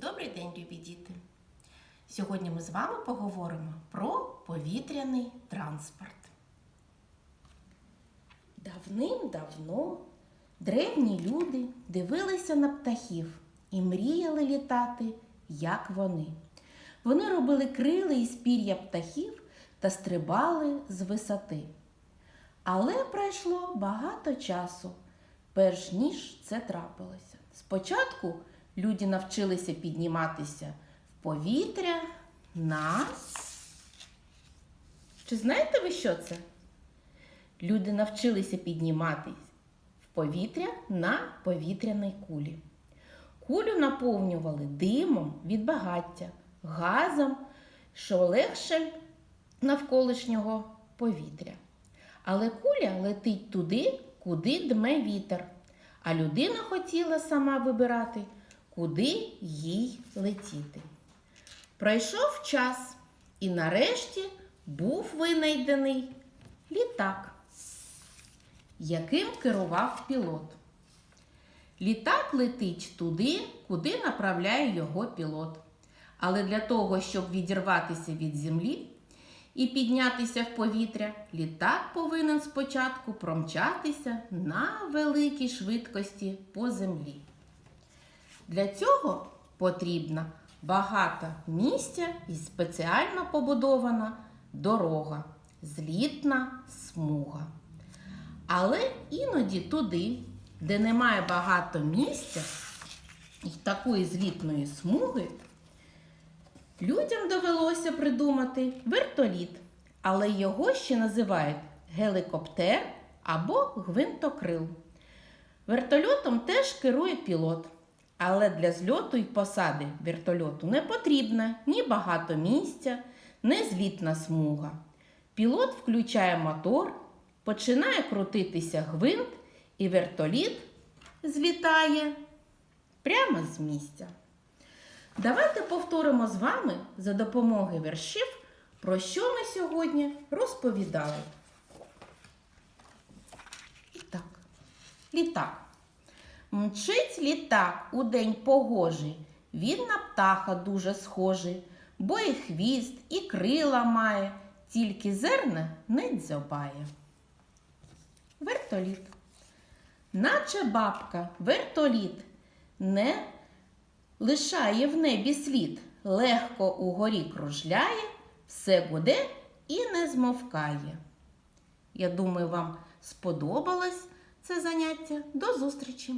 Добрий день, любі діти! Сьогодні ми з вами поговоримо про повітряний транспорт. Давним-давно древні люди дивилися на птахів і мріяли літати, як вони. Вони робили крили із пір'я птахів та стрибали з висоти. Але пройшло багато часу, перш ніж це трапилося. Спочатку люди навчилися підніматися в повітря на. Чи знаєте ви, що це? Люди навчилися підніматись в повітря на повітряній кулі. Кулю наповнювали димом від багаття, газом, що легше навколишнього повітря. Але куля летить туди, куди дме вітер. А людина хотіла сама вибирати, куди їй летіти. Пройшов час, і нарешті був винайдений літак, яким керував пілот. Літак летить туди, куди направляє його пілот. Але для того, щоб відірватися від землі і піднятися в повітря, літак повинен спочатку промчатися на великій швидкості по землі. Для цього потрібна багато місця і спеціально побудована дорога, злітна смуга. Але іноді туди, де немає багато місця і такої злітної смуги, людям довелося придумати вертоліт, але його ще називають гелікоптер або гвинтокрил. Вертольотом теж керує пілот. Але для зльоту і посади вертольоту не потрібно ні багато місця, ні злітна смуга. Пілот включає мотор, починає крутитися гвинт, і вертоліт злітає прямо з місця. Давайте повторимо з вами за допомогою віршів, про що ми сьогодні розповідали. І так, літак. Мчить літак у день погожий, він на птаха дуже схожий, бо і хвіст, і крила має, тільки зерна не дзьобає. Вертоліт. Наче бабка, вертоліт не лишає в небі слід, легко угорі кружляє, все гуде і не змовкає. Я думаю, вам сподобалось це заняття. До зустрічі!